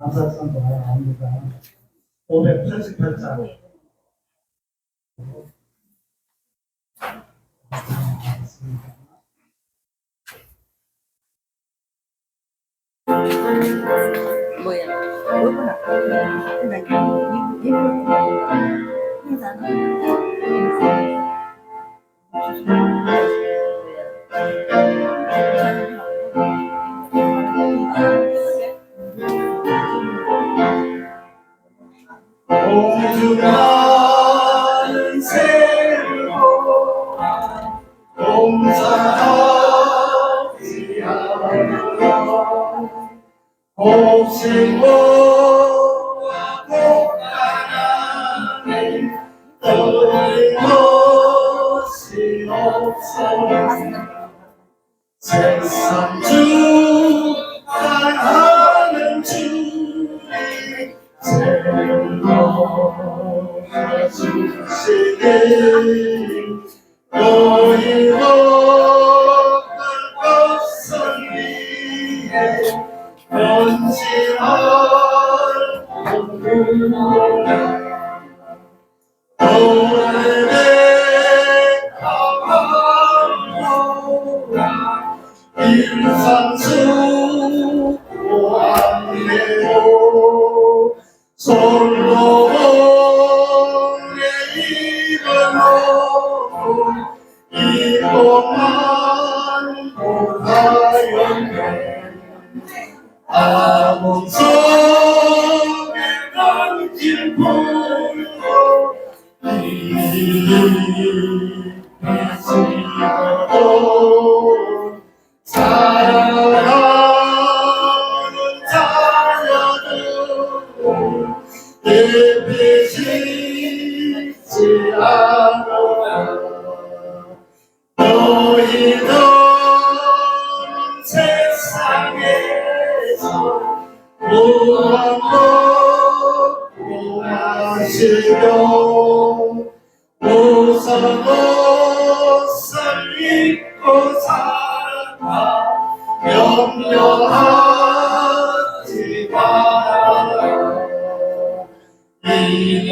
감사합니 다. 588 장. 뭐 야? 얼마나 인사는 공중한 세로가 공사하지 않아. 복생원 古老的，从未被忘掉，一串串。Señor.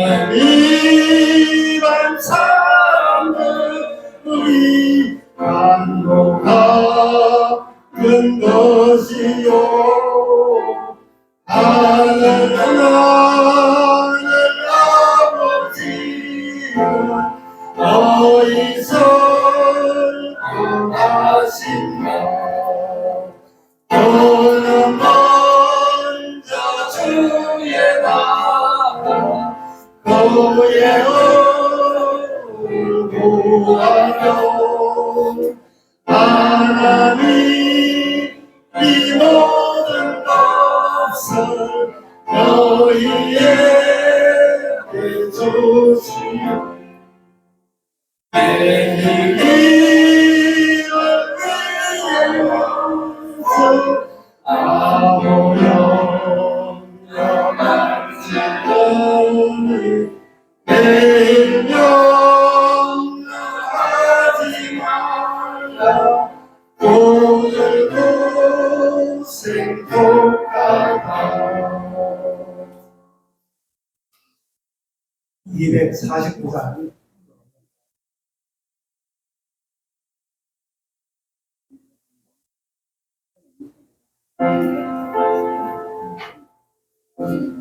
I. 249가 Thank you.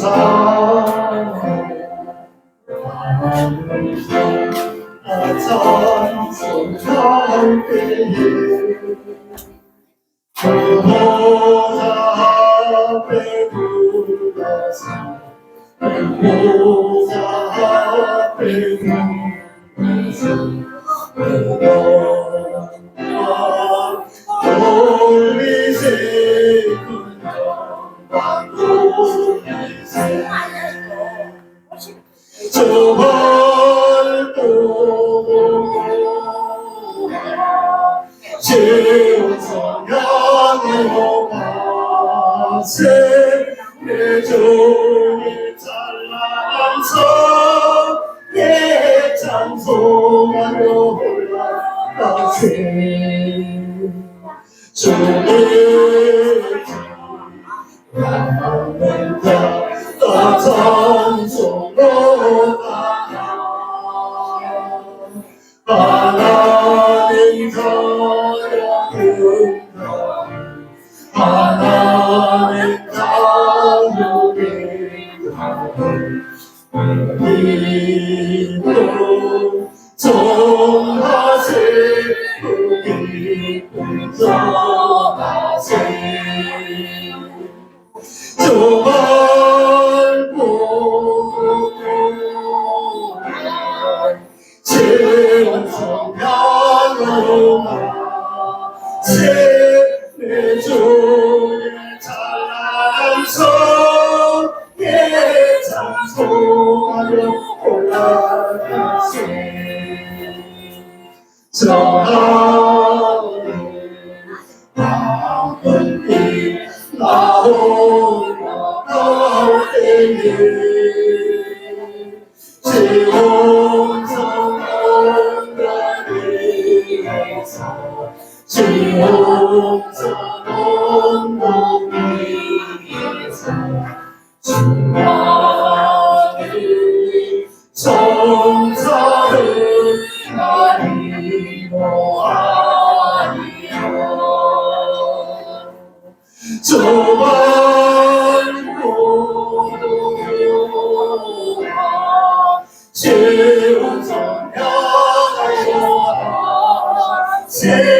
Oh, 여호와 새 대조 又怎样害怕靠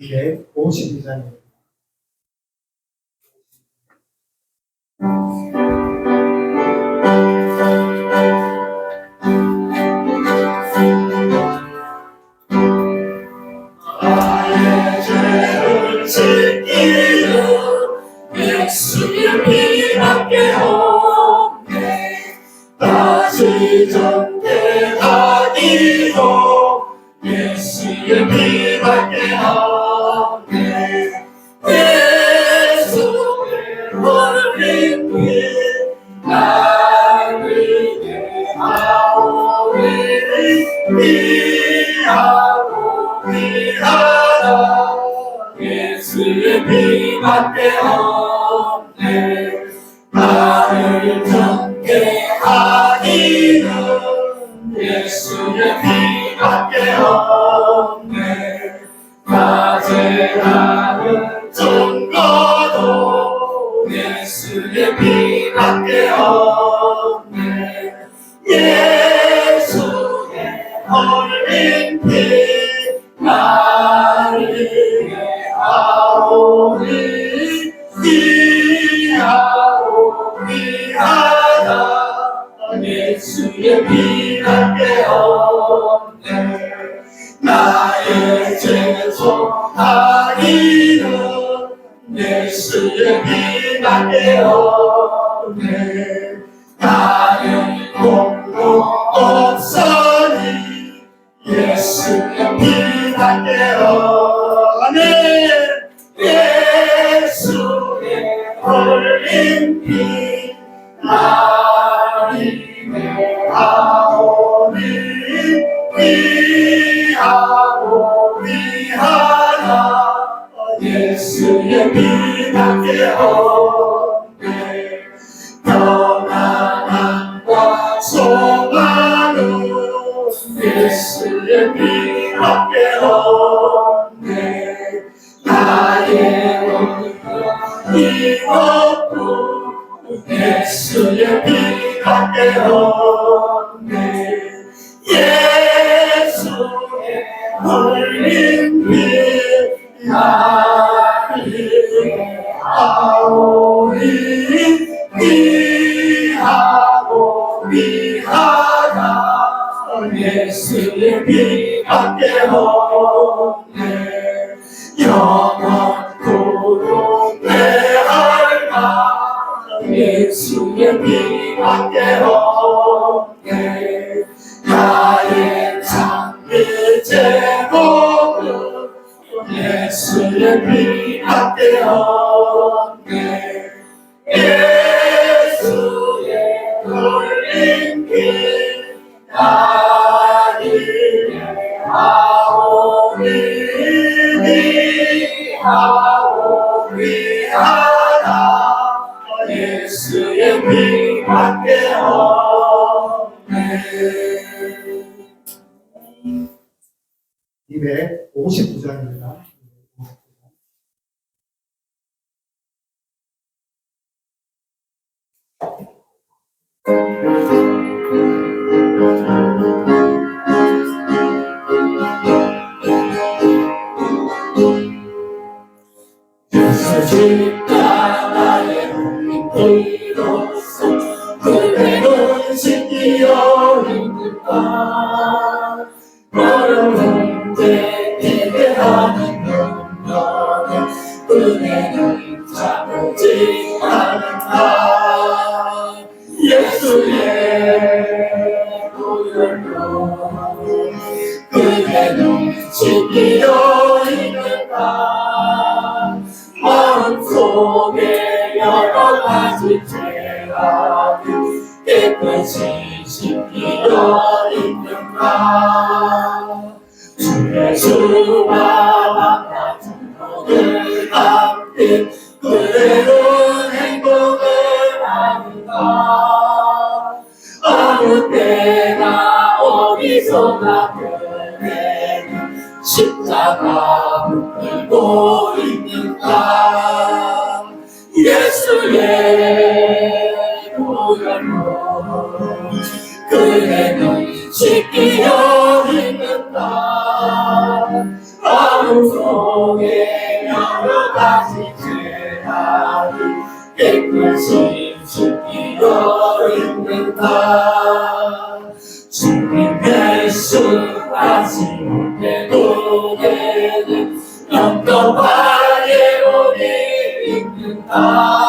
이게 공식 기자님 어린 빛 나를 아오니 이하고 이하다 예수의 피가 깨었네 나의 죄송 아니는 예수의 피가 깨었네 영원은 예수의 걸림길 울림 이하리 아오리 미하고 미하다 예수의 피 앞에 여러가지 죄악을 깨끗이 씻기려 있는가 주의 수와 만나 주목을 앞에 그대로 행복을 하는가 아무 때나 어디서나 그대는 십자가 붙들고 있는가 그의 보혈로 그의 눈 씻기어 있는다. 마음속에 여러 가지 죄악이 깨끗이 씻기어 있는다. 주님 예수 아직 내 노래는 영도 바에 오니 있는다.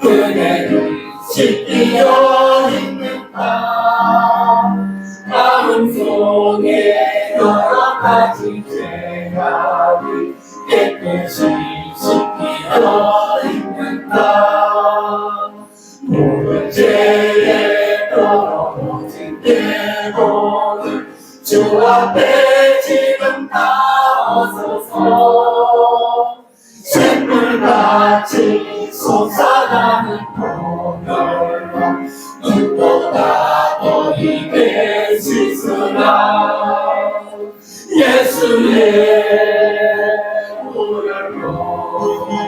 그대를 씻기여 찬양합니다 예수의 오늘 로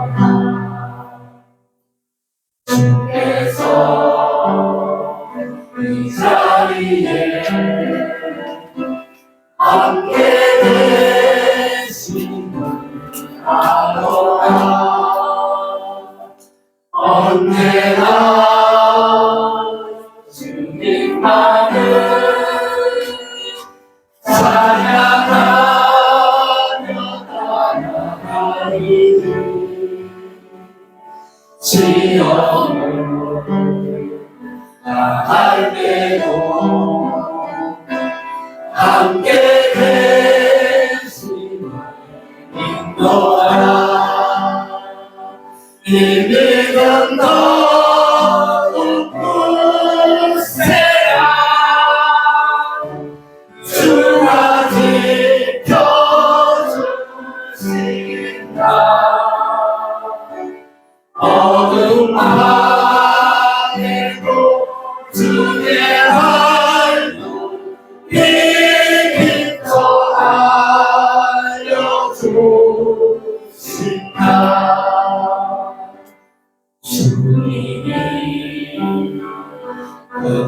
Uh-huh. aunque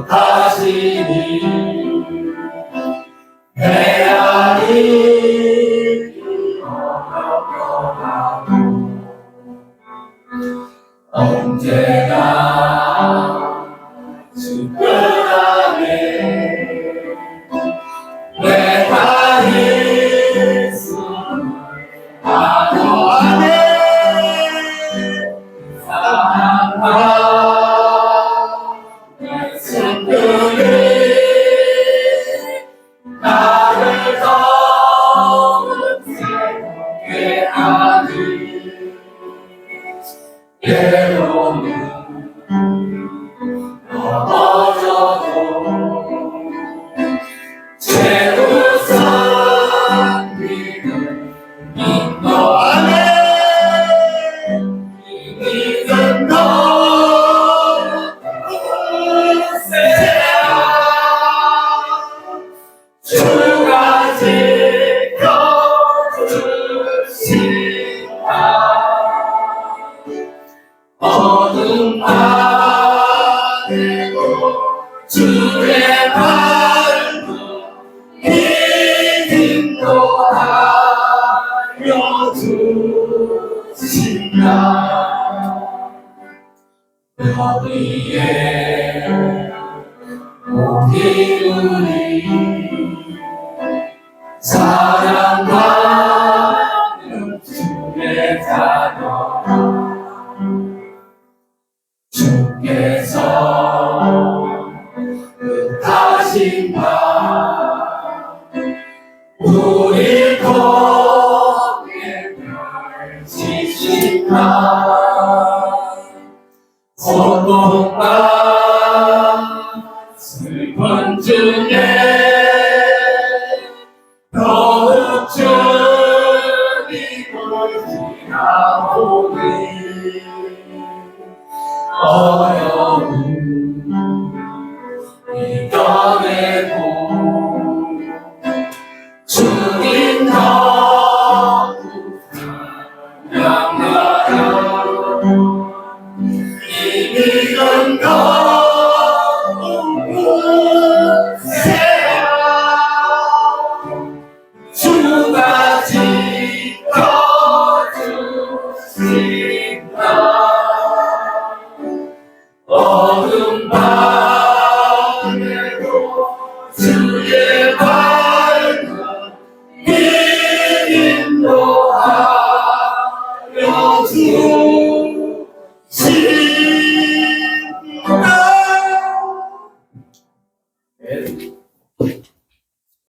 fantástico. 어둠 안